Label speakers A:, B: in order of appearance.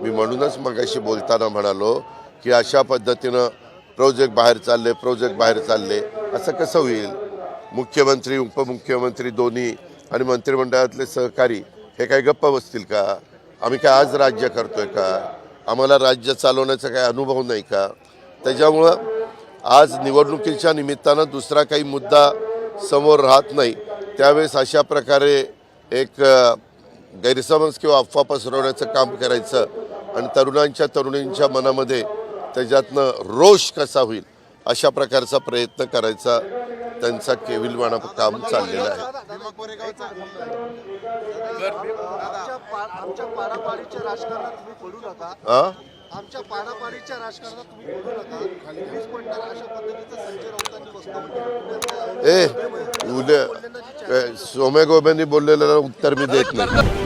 A: मी म्हणूनच मगाशी बोलताना म्हणालो की अशा पद्धतीनं प्रोजेक्ट बाहेर चालले प्रोजेक्ट बाहेर चालले असं कसं होईल? मुख्यमंत्री उपमुख्यमंत्री दोन्ही आणि मंत्रिमंडळातले सहकारी हे काय गप्प बसतील का? आम्ही काय आज राज्य करतो आहे का? आम्हाला राज्य चालवण्याचा काही अनुभव नाही का? त्याच्यामुळं आज निवडणुकीच्या निमित्तानं दुसरा काही मुद्दा समोर राहत नाही. त्यावेळेस अशा प्रकारे एक गैरसमज किंवा अफवा पसरवण्याचं काम करायचं आणि तरुणांच्या तरुणींच्या मनामध्ये त्याच्यातनं रोष कसा होईल अशा प्रकारचा प्रयत्न करायचा त्यांचा केविलवाणा काम चाललेला आहे.
B: आमच्या पाडापाडीच्या राजकारणात तुम्ही नका. अशा पद्धतीचं संजय राऊतांनी वक्तव्य
A: ए. उद्या ए, सोमे गोबेंनी बोललेलं उत्तर मी देत नाही.